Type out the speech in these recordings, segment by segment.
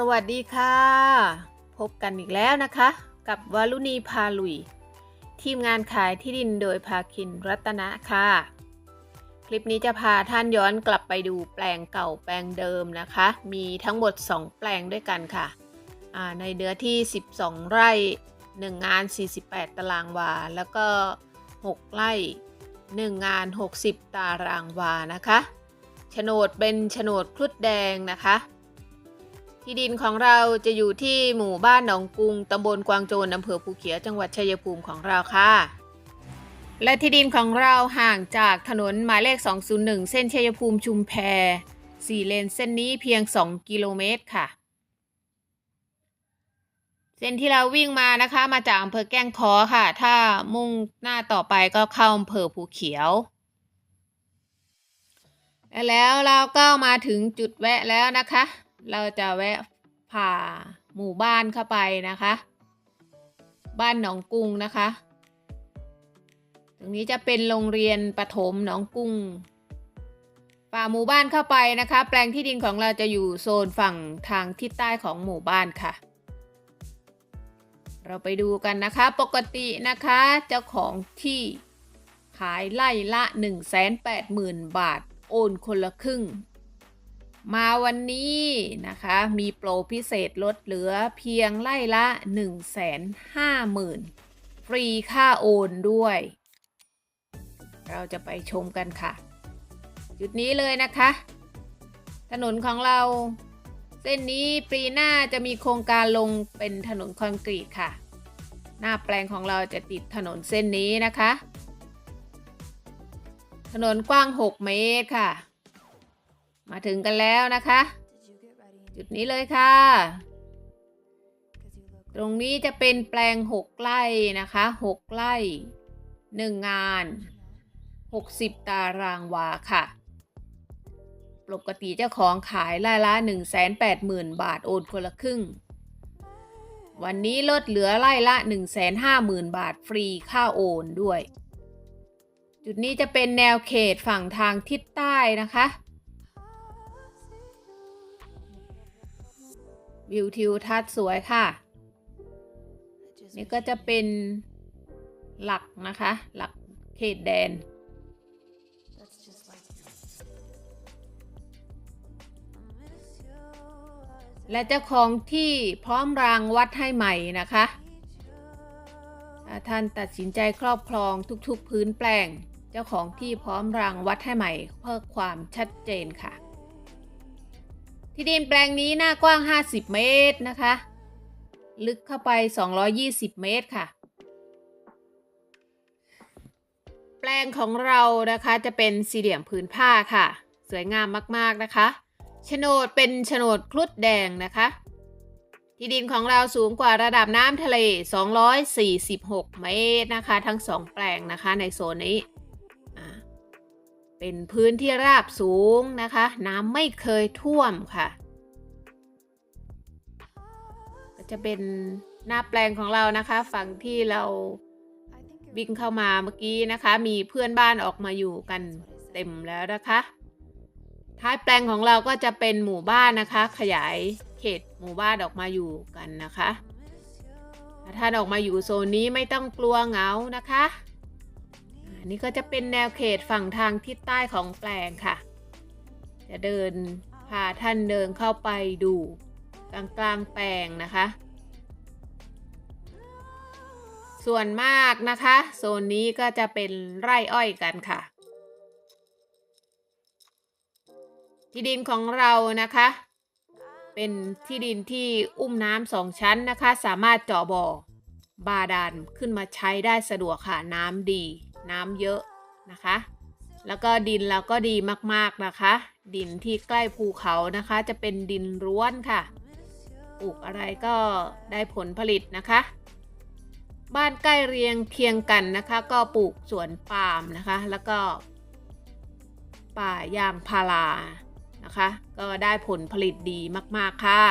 สวัสดีค่ะ พบกันอีกแล้วนะคะ กับวารุณีพาลุย ทีมงานขายที่ดินโดยภาคินรัตนะค่ะ คลิปนี้จะพาท่านย้อนกลับไปดูแปลงเก่าแปลงเดิมนะคะ มีทั้งหมด 2 แปลงด้วยกันค่ะ ในเนื้อที่ 12 ไร่ 1 งาน 48 ตารางวา แล้วก็ 6 ไร่ 1 งาน 60 ตารางวานะคะโฉนดเป็นโฉนดครุฑแดงนะคะ ที่ดินของเราจะอยู่ที่หมู่บ้านหนองกุงตำบลกวางโจนอำเภอภูเขียวจังหวัดชัยภูมิของเราค่ะ และที่ดินของเราห่างจากถนนหมายเลข 201 เส้นชัยภูมิชุมแพ4เลนเส้นนี้เพียง 2 กิโลเมตรค่ะ เส้นที่เราวิ่งมานะคะ มาจากอำเภอแก้งคอค่ะ ถ้ามุ่งหน้าต่อไปก็เข้าอำเภอภูเขียวและแล้วเราก็มาถึงจุดแวะแล้วนะคะ เราจะแวะผ่าหมู่บ้านเข้าไปนะคะ บ้านหนองกุ้งนะคะ ตรงนี้จะเป็นโรงเรียนประถมหนองกุ้งฝ่าหมู่บ้านเข้าไปนะคะ แปลงที่ดินของเราจะอยู่โซนฝั่งทางทิศใต้ของหมู่บ้านค่ะ เราไปดูกันนะคะ ปกตินะคะเจ้าของที่ขายไล่ละ 180,000 บาท โอนคนละครึ่ง มาวันนี้นะคะมีโปรพิเศษลดเหลือเพียงไล่ละ 150,000 ฟรีค่าโอนด้วย เราจะไปชมกันค่ะ จุดนี้เลยนะคะ ถนนของเรา เส้นนี้ปีหน้าจะมีโครงการลงเป็นถนนคอนกรีตค่ะ หน้าแปลงของเราจะติดถนนเส้นนี้นะคะ ถนนกว้าง 6 เมตรค่ะ มาถึงกันแล้วนะคะ จุดนี้เลยค่ะ ตรงนี้จะเป็นแปลง6ไร่นะคะ6ไร่1งาน 60 ตารางวาค่ะ ปกติเจ้าของขายไร่ละ 180,000 บาทโอนคนละครึ่ง วันนี้ลดเหลือไร่ละ 150,000 บาทฟรีค่าโอนด้วย จุดนี้จะเป็นแนวเขตฝั่งทางทิศใต้นะคะ วิวทิวทัศน์สวยค่ะ นี่ก็จะเป็นหลักนะคะ หลักเขตแดน และเจ้าของที่พร้อมรางวัดให้ใหม่นะคะท่านตัดสินใจครอบครองทุกๆพื้นแปลง เจ้าของที่พร้อมรางวัดให้ใหม่เพื่อความชัดเจนค่ะ ที่ดินแปลงนี้หน้ากว้าง 50 เมตรนะคะ ลึกเข้าไป 220 เมตรค่ะ แปลงของเรานะคะจะเป็นสี่เหลี่ยมผืนผ้าค่ะ สวยงามมากๆนะคะโฉนดเป็นโฉนดครุฑแดงนะคะ ที่ดินของเราสูงกว่าระดับน้ำทะเล 246 เมตรนะคะ ทั้งสองแปลงนะคะในโซนนี้ เป็นพื้นที่ราบสูงนะคะ น้ำไม่เคยท่วมค่ะก็จะเป็นหน้าแปลงของเรานะคะ ฝั่งที่เราวิ่งเข้ามาเมื่อกี้นะคะ มีเพื่อนบ้านออกมาอยู่กันเต็มแล้วนะคะ ท้ายแปลงของเราก็จะเป็นหมู่บ้านนะคะ ขยายเขตหมู่บ้านออกมาอยู่กันนะคะถ้าท่านออกมาอยู่โซนนี้ไม่ต้องกลัวเหงานะคะ นนี้ก็จะเป็นแนวเขตฝั่งทางทิศใต้ของแปลงค่ะ จะเดินพาท่านเดินเข้าไปดูกลางกลางแปลงนะคะ ส่วนมากนะคะ โซนนี้ก็จะเป็นไร่อ้อยกันค่ะ ที่ดินของเรานะคะ เป็นที่ดินที่อุ้มน้ำสองชั้นนะคะ สามารถเจาะบ่อบาดาลขึ้นมาใช้ได้สะดวกค่ะน้ำดี น้ำเยอะนะคะ แล้วก็ดินเราก็ดีมากๆนะคะ ดินที่ใกล้ภูเขานะคะ จะเป็นดินร้วนค่ะปลูกอะไรก็ได้ผลผลิตนะคะ บ้านใกล้เรียงเคียงกันนะคะ ก็ปลูกสวนปาล์มนะคะ แล้วก็ ป่ายางพารานะคะ ก็ได้ผลผลิตดีมากๆค่ะ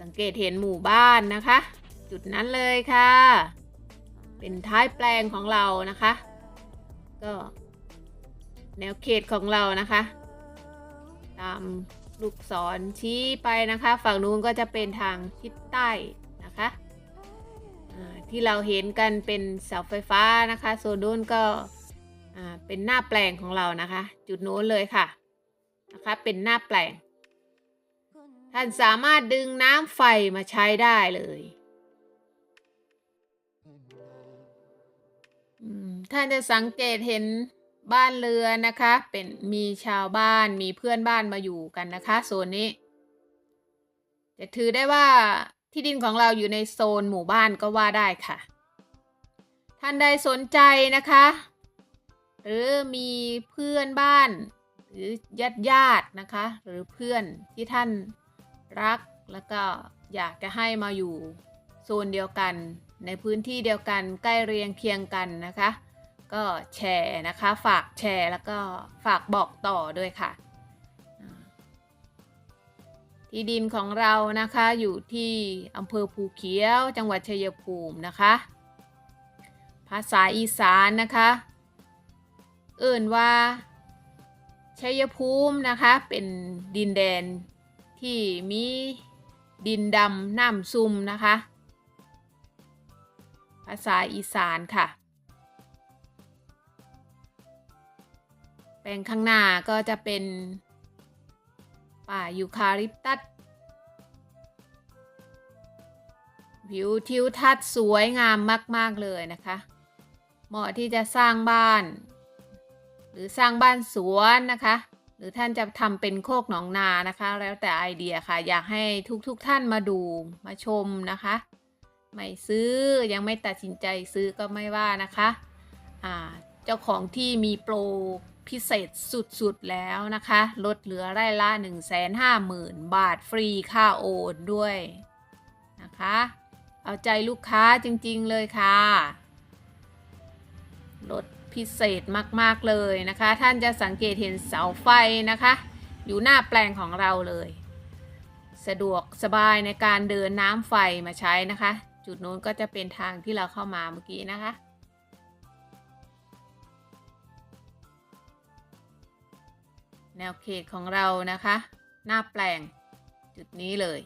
สังเกตเห็นหมู่บ้านนะคะ จุดนั้นเลยค่ะ เป็นท้ายแปลงของเรานะคะ ก็แนวเขตของเรานะคะ ตามลูกศรชี้ไปนะคะ ฝั่งนู้นก็จะเป็นทางทิศใต้นะคะที่เราเห็นกันเป็นเสาไฟฟ้านะคะโซนนู้นก็เป็นหน้าแปลงของเรานะคะ จุดนู้นเลยค่ะนะคะเป็นหน้าแปลง ท่านสามารถดึงน้ำไฟมาใช้ได้เลย อืมท่านจะสังเกตเห็นบ้านเรือนนะคะ เป็นมีชาวบ้านมีเพื่อนบ้านมาอยู่กันนะคะโซนนี้ จะถือได้ว่าที่ดินของเราอยู่ในโซนหมู่บ้านก็ว่าได้ค่ะ ท่านใดสนใจนะคะ หรือมีเพื่อนบ้าน หรือญาติญาตินะคะ หรือเพื่อนที่ท่านรักแล้วก็อยากจะให้มาอยู่โซนเดียวกัน ในพื้นที่เดียวกันใกล้เรียงเคียงกันนะคะ ก็แชร์นะคะ ฝากแชร์แล้วก็ฝากบอกต่อด้วยค่ะ ที่ดินของเรานะคะอยู่ที่อำเภอภูเขียว จังหวัดชัยภูมินะคะ ภาษาอีสานนะคะ เอิ่นว่าชัยภูมินะคะ เป็นดินแดนที่มีดินดำน้ำซุมนะคะ ภาษาอีสานค่ะ ลงข้างหน้าก็จะเป็นป่ายูคาลิปตัสวิวทิวทัศน์สวยงามมาก ๆ เลยนะคะ เหมาะที่จะสร้างบ้าน หรือสร้างบ้านสวนนะคะ หรือท่านจะทำเป็นโคกหนองนานะคะ แล้วแต่ไอเดียค่ะ อยากให้ทุกๆทท่านมาดูมาชมนะคะ ไม่ซื้อยังไม่ตัดสินใจซื้อก็ไม่ว่านะคะ อ่า เจ้าของที่มีโปร พิเศษสุดๆแล้วนะคะ ลดเหลือไร่ละ 150,000 บาทฟรีค่าโอนด้วยนะคะ เอาใจลูกค้าจริงๆเลยค่ะ ลดพิเศษมากๆเลยนะคะ ท่านจะสังเกตเห็นเสาไฟนะคะ อยู่หน้าแปลงของเราเลย สะดวกสบายในการเดินน้ำไฟมาใช้นะคะ จุดนู้นก็จะเป็นทางที่เราเข้ามาเมื่อกี้นะคะ แนวเขตของเรานะคะ หน้าแปลงจุดนี้เลย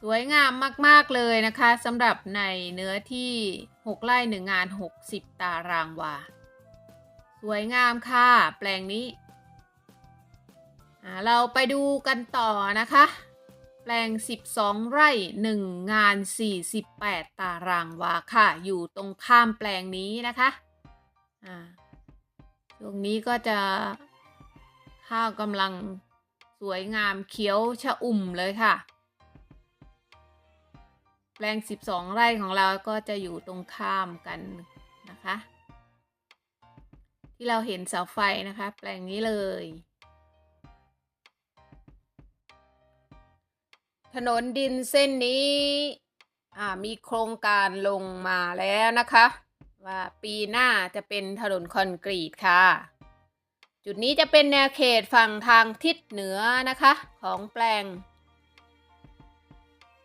สวยงามมาก ๆ เลยนะคะสำหรับในเนื้อที่ 6ไร่1งาน 60 ตารางวา สวยงามค่ะ แปลงนี้เราไปดูกันต่อนะคะ แปลง 12 ไร่ 1 งาน 48 ตารางวาค่ะ อยู่ตรงข้ามแปลงนี้นะคะ อ่า ช่วงนี้ก็จะข้าวกำลังสวยงามเขียวชะอุ่มเลยค่ะ แปลง 12 ไร่ของเราก็จะอยู่ตรงข้ามกันนะคะ ที่เราเห็นเสาไฟนะคะ แปลงนี้เลย ถนนดินเส้นนี้มีโครงการลงมาแล้วนะคะ ว่าปีหน้าจะเป็นถนนคอนกรีตค่ะ จุดนี้จะเป็นแนวเขตฝั่งทางทิศเหนือนะคะ ของแปลง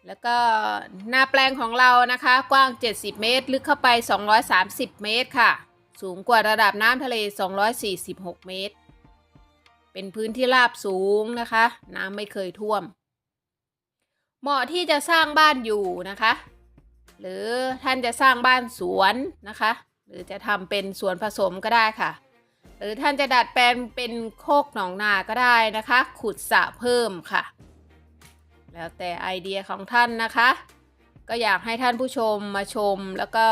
แล้วก็หน้าแปลงของเรานะคะ กว้าง 70 เมตร ลึกเข้าไป 230 เมตรค่ะ สูงกว่าระดับน้ำทะเล 246 เมตร เป็นพื้นที่ราบสูงนะคะ น้ำไม่เคยท่วม เหมาะที่จะสร้างบ้านอยู่นะคะ หรือท่านจะสร้างบ้านสวนนะคะ หรือจะทำเป็นสวนผสมก็ได้ค่ะ หรือท่านจะดัดแปลงเป็นโคกหนองนาก็ได้นะคะ ขุดสระเพิ่มค่ะ แล้วแต่ไอเดียของท่านนะคะ ก็อยากให้ท่านผู้ชมมาชมแล้วก็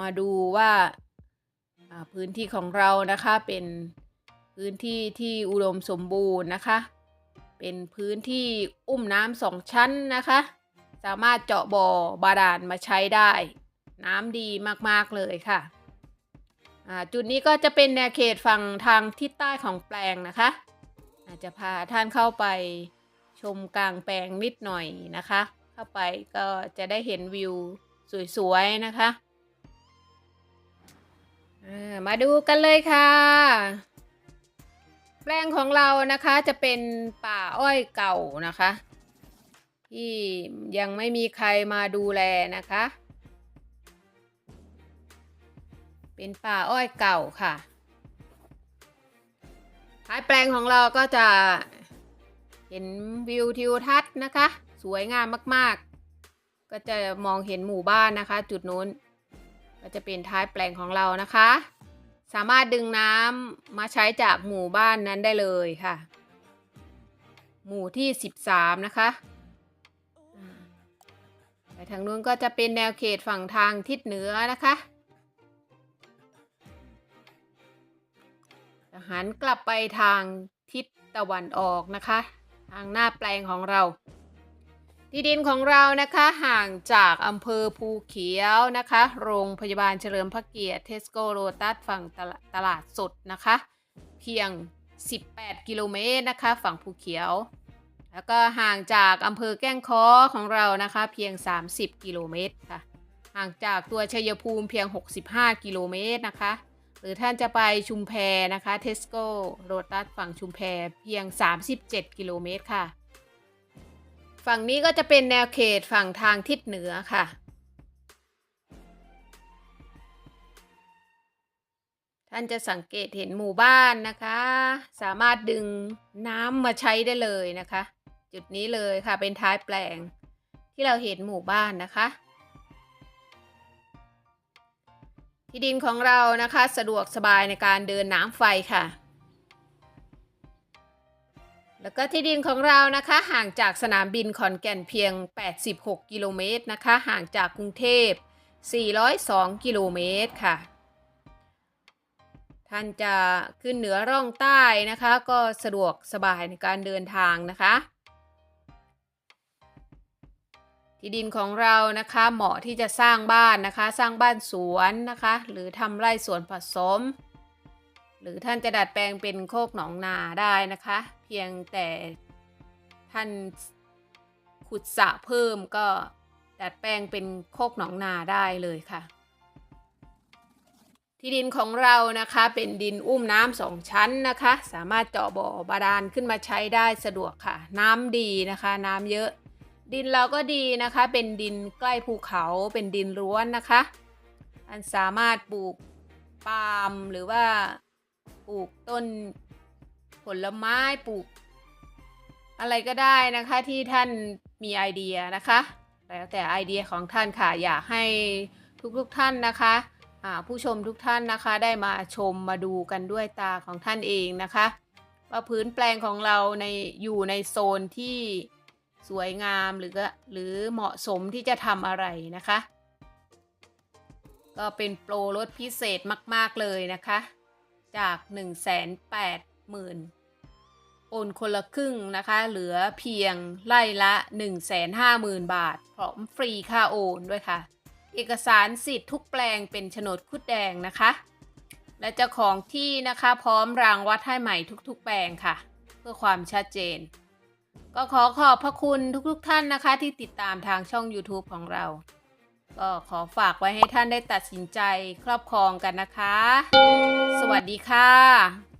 มาดูว่าพื้นที่ของเรานะคะเป็นพื้นที่ที่อุดมสมบูรณ์นะคะ เป็นพื้นที่อุ้มน้ำสองชั้นนะคะ สามารถเจาะบ่อบาดาลมาใช้ได้ น้ำดีมากๆเลยค่ะ จุดนี้ก็จะเป็นแนวเขตฝั่งทางทิศใต้ของแปลงนะคะ อาจจะพาท่านเข้าไปชมกลางแปลงนิดหน่อยนะคะ เข้าไปก็จะได้เห็นวิวสวยๆนะคะ มาดูกันเลยค่ะ แปลงของเรานะคะจะเป็นป่าอ้อยเก่านะคะ ที่ยังไม่มีใครมาดูแลนะคะ เป็นป่าอ้อยเก่าค่ะท้ายแปลงของเราก็จะเห็นวิวทิวทัศน์นะคะ สวยงามมากๆ ก็จะมองเห็นหมู่บ้านนะคะ จุดนู้น ก็จะเป็นท้ายแปลงของเรานะคะ สามารถดึงน้ำมาใช้จากหมู่บ้านนั้นได้เลยค่ะ หมู่ที่ 13 นะคะ ทางนู้นก็จะเป็นแนวเขตฝั่งทางทิศเหนือนะคะจะหันกลับไปทางทิศตะวันออกนะคะ ทางหน้าแปลงของเรา ที่ดินของเรานะคะห่างจากอำเภอภูเขียวนะคะ โรงพยาบาลเฉลิมพระเกียรติเทสโกโรตัสฝั่งตลตลาดสดนะคะ เพียง 18 กิโลเมตรนะคะ ฝั่งภูเขียว แล้วก็ห่างจากอำเภอแก้งค้อของเรานะคะ เพียง 30 กิโลเมตรค่ะ ห่างจากตัวชัยภูมิเพียง 65 กิโลเมตรนะคะ หรือท่านจะไปชุมแพนะคะเทสโก้โรตัสฝั่งชุมแพเพียง 37 กิโลเมตรค่ะ ฝั่งนี้ก็จะเป็นแนวเขตฝั่งทางทิศเหนือค่ะท่านจะสังเกตเห็นหมู่บ้านนะคะ สามารถดึงน้ำมาใช้ได้เลยนะคะ จุดนี้เลยค่ะเป็นท้ายแปลงที่เราเห็นหมู่บ้านนะคะ ที่ดินของเรานะคะสะดวกสบายในการเดินน้ำไฟค่ะ แล้วก็ที่ดินของเรานะคะห่างจากสนามบินขอนแก่นเพียง 86 กิโลเมตรนะคะ ห่างจากกรุงเทพ 402 กิโลเมตรค่ะท่านจะขึ้นเหนือร่องใต้นะคะ ก็สะดวกสบายในการเดินทางนะคะ ที่ดินของเรานะคะเหมาะที่จะสร้างบ้านนะคะ สร้างบ้านสวนนะคะ หรือทำไร่สวนผสม หรือท่านจะดัดแปลงเป็นโคกหนองนาได้นะคะ เพียงแต่ท่านขุดสระเพิ่มก็ดัดแปลงเป็นโคกหนองนาได้เลยค่ะ ที่ดินของเรานะคะเป็นดินอุ้มน้ำสองชั้นนะคะ สามารถเจาะบ่อบาดาลขึ้นมาใช้ได้สะดวกค่ะ น้ำดีนะคะ น้ำเยอะ ดินเราก็ดีนะคะ เป็นดินใกล้ภูเขาเป็นดินร้วนนะคะ อันสามารถปลูกปาล์มหรือว่าปลูกต้นผลไม้ปลูก อะไรก็ได้นะคะที่ท่านมีไอเดียนะคะ แล้วแต่ไอเดียของท่านค่ะอยากให้ทุกๆทท่านนะคะผู้ชมทุกท่านนะคะได้มาชมมาดูกันด้วยตาของท่านเองนะคะ ว่าพื้นแปลงของเราในอยู่ในโซนที่ สวยงามหรือก็หรือเหมาะสมที่จะทำอะไรนะคะ ก็เป็นโปรลดพิเศษมาก ๆ เลยนะคะ จาก 1 8 0 0 0 0โอนคนละครึ่งนะคะ เหลือเพียงไล่ละ 150,000 บาท พร้อมฟรีค่าโอนด้วยค่ะ เอกสารสิทธิ์ทุกแปลงเป็นโฉนดคุดแดงนะคะ และเจ้าของที่นะคะพร้อมรางวัดให้ใหม่ทุกๆ แปลงค่ะ เพื่อความชัดเจน ก็ขอขอบพระคุณทุกๆท่านนะคะ ที่ติดตามทางช่อง YouTube ของเรา ก็ขอฝากไว้ให้ท่านได้ตัดสินใจครอบครองกันนะคะ สวัสดีค่ะ